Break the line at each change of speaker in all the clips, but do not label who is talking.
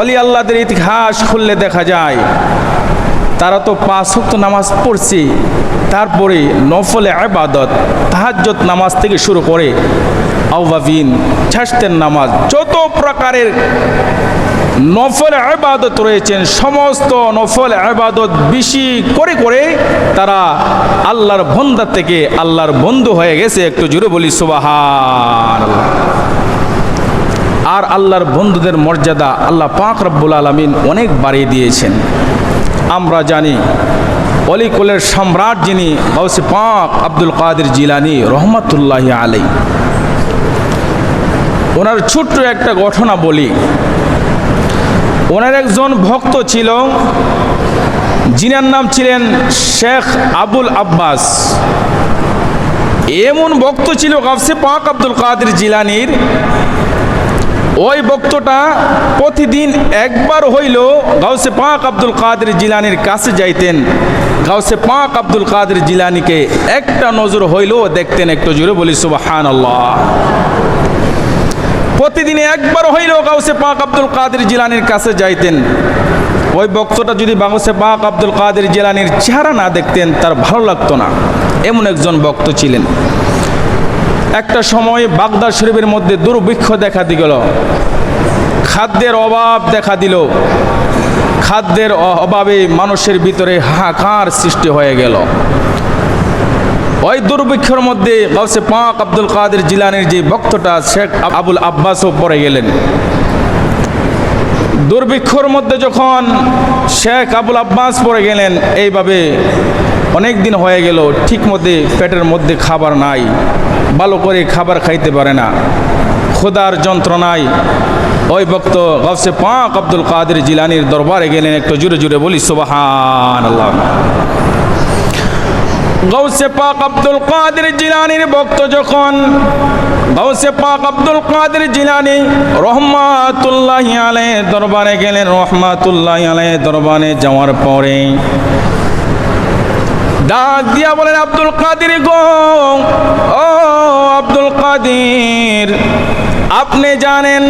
অলি আল্লাহদের ইতিহাস খুললে দেখা যায়, তারা তো পাঁচ ওয়াক্ত নামাজ পড়ছে, তারপরে নফলে আবাদত তাহাজ্জত নামাজ থেকে শুরু করে আউবাবিন ছাস্তের নামাজ, যত প্রকারের নফল আবাদত রয়েছেন, সমস্ত নফল আবাদত বেশি করে করে তারা আল্লাহর বন্দা থেকে আল্লাহর বন্ধু হয়ে গেছে, একটু জুড়ে বলি সুবাহান আর আল্লাহর বন্ধুদের মর্যাদা আল্লাহ পাক রব্বুল আলমিন অনেক বাড়িয়ে দিয়েছেন। আমরা জানি, অলিকুলের সম্রাট যিনি গৌসে পাক আব্দুল কাদের জিলানি রহমতুল্লাহ আলাই ওনার ছোট্ট একটা ঘটনা বলি। ওনার একজন ভক্ত ছিল যিনার নাম ছিলেন শেখ আবুল আব্বাস। এমন ভক্ত ছিল গাফসে পাক আব্দুল কাদের জিলানির ওই বক্তটা প্রতিদিন একবার হইল গাউসে পাক আব্দুল কাদের জিলানির কাছে যাইতেন। গাউসে পাক আব্দুল কাদের জিলানিকে একটা নজর হইলেও দেখতেন একটু জোরে বলি সুবাহান আল্লাহ প্রতিদিনে একবার হইলেও গাউসে পাক আব্দুল কাদের জিলানির কাছে যাইতেন। ওই বক্তটা যদি বাগসে পাক আব্দুল কাদের জেলানির চেহারা না দেখতেন, তার ভালো লাগতো না। এমন একজন বক্ত ছিলেন। একটা সময় বাগদাদ শরীফের মধ্যে দুর্ভিক্ষ দেখা দি গেল খাদ্যের অভাব দেখা দিল। খাদ্যের অভাবে মানুষের ভিতরে হাহাকার সৃষ্টি হয়ে গেল। ওই দুর্ভিক্ষের মধ্যে গাউসে পাক আব্দুল কাদের জিলানির যে ভক্তটা, শেখ আবুল আব্বাসও পড়ে গেলেন। দুর্ভিক্ষর মধ্যে যখন শেখ আবুল আব্বাস পড়ে গেলেন, এইভাবে অনেক দিন হয়ে গেল, ঠিক মধ্যে পেটের মধ্যে খাবার নাই, ভালো করে খাবার খাইতে পারে না। খোদার যন্ত্রণায় ওই ভক্ত গফসে পাক আব্দুল কাদের জিলানির দরবারে গেলেন একটু জুড়ে জুড়ে বলি সুবাহান আল্লাহ গৌসে পাক আব্দুল কাদের জিলানির ভক্ত যখন গৌসে পাক আব্দুল কাদের জিলানি রহমাতুল্লাহ আলাই দরবারে গেলেন, রহমাতুল্লাহ আলাই দরবারে যাওয়ার পরে ডাক দিয়া বলেন, আব্দুল কাদির গো, ও আব্দুল কাদির, আপনি জানেন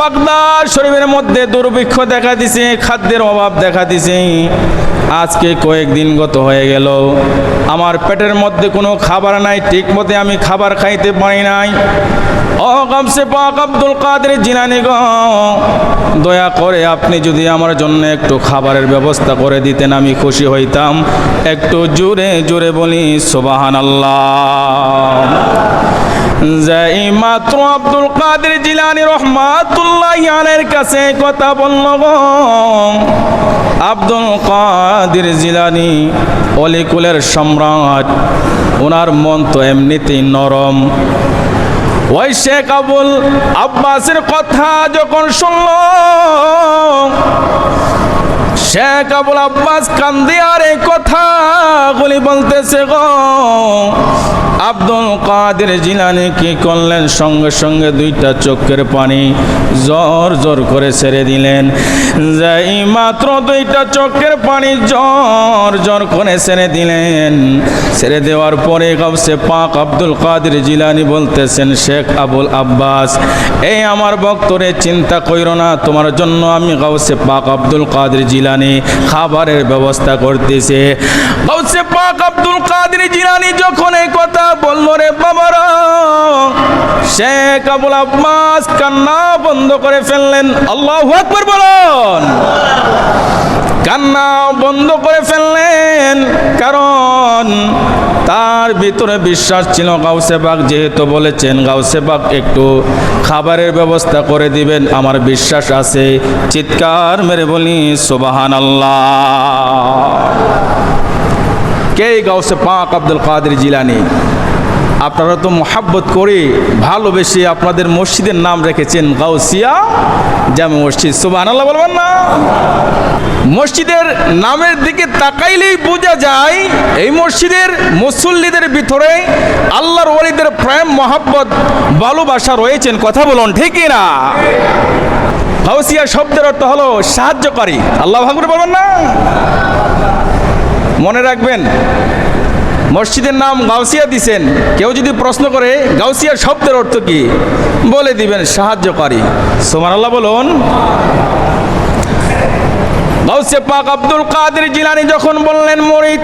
বাগদার শরীফের মধ্যে দুর্ভিক্ষ দেখা দিছে, খাদ্যের অভাব দেখা দিছে। আজকে কয়েকদিন গত হয়ে গেল। আমার পেটের মধ্যে কোনো খাবার নাই, ঠিক মতে আমি খাবার খাইতে পারি নাই। গামসে পাক আব্দুল কাদের জিনানি গো, দয়া করে আপনি যদি আমার জন্য একটু খাবারের ব্যবস্থা করে দিতেন, আমি খুশি হইতাম। একটু জোরে জোরে বলি সোবাহান আল্লাহ যাই মাত্র আব্দুল কাদের জিলানি রহমাতুল্লাহ আলের কাছে কথা বলল আব্দুল কাদের জিলানি অলিকুলের সম্রাট, ওনার মন তো এমনিতেই নরম। ওই শেখ আবুল আব্বাসের কথা যখন শুনল শেখ আবুল আব্বাস কান্দিয়ার এই কথাগুলি বলতেছে গো। আব্দুল কাদের জিলানি কি করলেন? সঙ্গে সঙ্গে দুইটা চোখের পানি জোর জোর করে ছেড়ে দিলেন। যাই মাত্র দুইটা চোখের পানি জোর জোর করে ছেড়ে দিলেন। ছেড়ে দেওয়ার পরে গাউসে পাক আব্দুল কাদের জিলানি বলতেছেন, শেখ আবুল আব্বাস, এই আমার ভক্তরে চিন্তা কইরো না, তোমার জন্য আমি গাউসে পাক আব্দুল কাদের জিলানি খাবারের ব্যবস্থা করতেছে। পাক আব্দুল কাদের জিলানি যখন এই কথা বলল রে বাবারা শেখ আবুল আব্বাস কান্না বন্ধ করে ফেললেন। আল্লাহ আকবর বলুন। কান্না বন্ধ করে ফেললেন। তার ভিতরে বিশ্বাস ছিল গাউসে বাগ যেহেতু বলেছেন গাউসে বাগ একটু খাবারের ব্যবস্থা করে দিবেন, আমার বিশ্বাস আছে। চিৎকার মেরে বলি সোবাহান কে গাউসে পাক? আব্দুল কাদের জিলানি। আপনারা তো মোহাব্বত করে ভালোবেসে আপনাদের মসজিদের নাম রেখেছেন গাউসিয়া জামে মসজিদ। সুবাহ আল্লাহ বলবেন না। মসজিদের নামের দিকে তাকাইলেই বোঝা যায় মসজিদের মুসল্লিদের ভিতরে আল্লাহর ওলিদের প্রেম, মহাব্বত, ভালোবাসা রয়েছেন, কথা বলুন ঠিকই না? গাউসিয়া শব্দের অর্থ হলো সাহায্যকারী। আল্লাহ ভাগরে বলবেন না? মনে রাখবেন, মসজিদের নাম গাউসিয়া দিছেন। কেউ যদি প্রশ্ন করে, গাউসিয়া শব্দের অর্থ কি? বলে দিবেন, সাহায্যকারী। সোমান আল্লাহ বলুন। গাউসে পাক আব্দুল কাদের জিলানি যখন বললেন, মরিদ,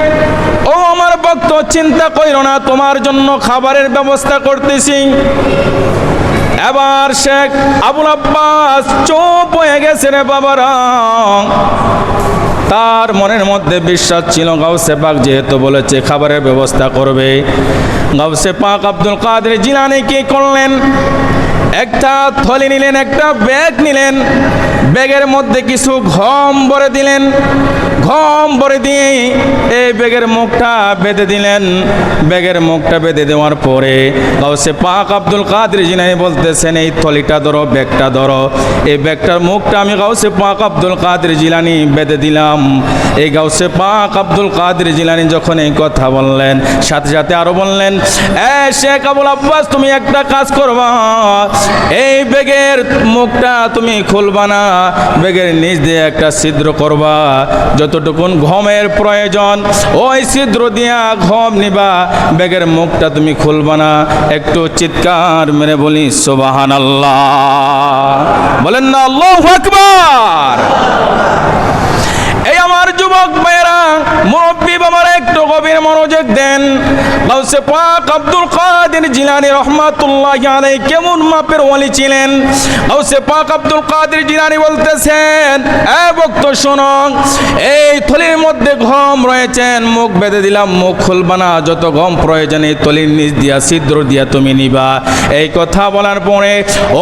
ও আমার ভক্ত, চিন্তা কইরো না, তোমার জন্য খাবারের ব্যবস্থা করতেছি। এবার শেখ আবুল আব্বাস চুপ হয়ে গেছে রে বাবারা। তার মনের মধ্যে বিশ্বাস ছিল গাউসে পাক যেহেতু বলেছে খাবারের ব্যবস্থা করবে। গাউসে পাক আব্দুল কাদের জিলানি কি করলেন? একটা থলি নিলেন, একটা ব্যাগ নিলেন, ব্যাগের মধ্যে কিছু ঘম ভরে দিলেন, ঘম ভরে দিয়ে এই ব্যাগের মুখটা বেঁধে দিলেন। ব্যাগের মুখটা বেঁধে দেওয়ার পরে গাউসে পাক আব্দুল কাদের জিনাই বলতেছেন, এই থলিটা ধরো, ব্যাগটা ধরো। এই ব্যাগটার মুখটা আমি গাউসে পাক আব্দুল কাদের জিলানি বেঁধে দিলাম। এই গাউসে পাক আব্দুল কাদের জিলানি যখন এই কথা বললেন, সাথে সাথে আরও বললেন, এ শেখ আবুল আব্বাস, তুমি একটা কাজ করবা। এই ব্যাগের মুখটা তুমি খুলবা না। ব্যাগের নিচ দিয়ে একটা ছিদ্র করবা। যতটুকুন ঘমের প্রয়োজন, ওই ছিদ্র দিয়া ঘম নিবা। ব্যাগের মুখটা তুমি খুলবা না। একটু চিৎকার মেরে বলি সোবাহান আল্লাহ বলেন না, আল্লাহ আকবার। এই আমার যুবক ভাইয়েরা মুরব্বী গভীর মনোযোগ দেন। গাউসে পাক আব্দুল কাদের জিলানী রহমাতুল্লাহ আলাই কেমন মাপের ওলি ছিলেন? গাউসে পাক আব্দুল কাদের জিলানী বলতেছেন, এ ভক্ত শোনো, এই থলির মধ্যে ঘম রয়েছেন, মুখ বেঁধে দিলাম, মুখ খুলবা না, যত গম প্রয়োজন এই থলির নিচ দিয়া, ছিদ্র দিয়া তুমি নিবা। এই কথা বলার পরে,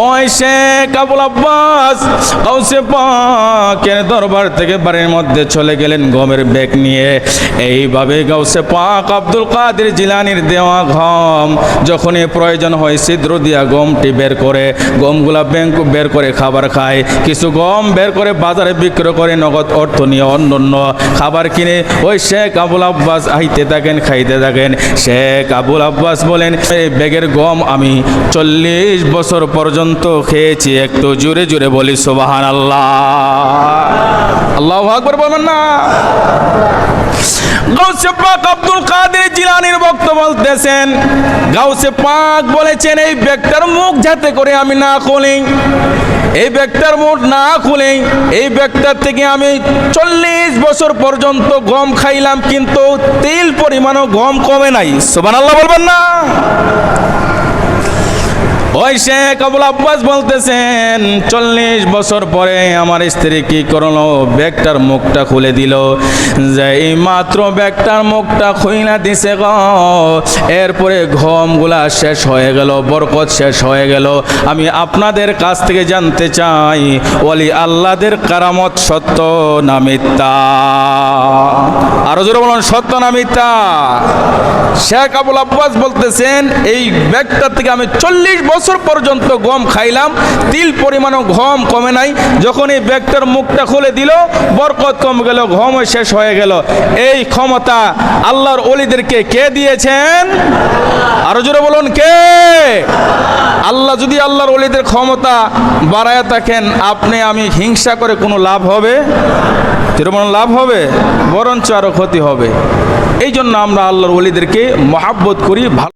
ওই শেখ আবুল আব্বাস গাউসে পাকের দরবার থেকে বাড়ির মধ্যে চলে গেলেন গমের ব্যাগ নিয়ে। এইভাবে গাউসে পাক আব্দুল কাদের জিলানির দেওয়া গম যখনই প্রয়োজন হয় ছিদ্র দিয়া গমটি বের করে, গমগুলা ব্যাংক বের করে খাবার খায়। কিছু গম বের করে বাজারে বিক্রয় করে, নগদ অর্থ নিয়ে অন্য অন্য খাবার কিনে। ওই শেখ আবুল আব্বাস আইতে থাকেন, খাইতে থাকেন। শেখ আবুল আব্বাস বলেন, এই ব্যাগের গম আমি চল্লিশ বছর পর্যন্ত খেয়েছি, একটু জোরে জোরে বলি সোবাহান আল্লাহ আল্লাহ আকবর বলবেন না। গাউসে পাক আব্দুল কাদের জিলানির বক্ত বলতেছেন বলেছেন, এই মুখ যাতে করে আমি না এই মুখ না এই থেকে আমি চল্লিশ বছর পর্যন্ত গম খাইলাম, কিন্তু তেল পরিমাণও গম কমে নাই। সোবান বলবেন না। ওই শেখ আবুল আব্বাস বলতেছেন, চল্লিশ বছর পরে আমার স্ত্রী কি করল? ব্যাগটার মুখটা খুলে দিল। যে এই মাত্র ব্যাগটার মুখটা খুইনা দিছে গ, এরপরে ঘমগুলা শেষ হয়ে গেল, বরকত শেষ হয়ে গেল। আমি আপনাদের কাছ থেকে জানতে চাই, ওলি আল্লাদের কারামত সত্য না মিথ্যা? আরও জোরে বলুন, সত্য না মিথ্যা? শেখ আবুল আব্বাস বলতেছেন, এই ব্যাগটার থেকে আমি চল্লিশ বছর পর্যন্ত গম খাইলাম, তিল পরিমাণও গম কমে নাই। যখন এই ব্যাগটার মুখটা খুলে দিল, বরকত কমে গেল গম শেষ হয়ে গেল। এই ক্ষমতা আল্লাহর অলিদেরকে কে দিয়েছেন? আরও জোরে বলুন, কে? আল্লাহ যদি আল্লাহর অলিদের ক্ষমতা বাড়ায় থাকেন, আপনি আমি হিংসা করে কোনো লাভ হবে? তিরুমন লাভ হবে? বরঞ্চ আরও ক্ষতি হবে। এই জন্য আমরা আল্লাহর অলিদেরকে মহাব্বত করি, ভালো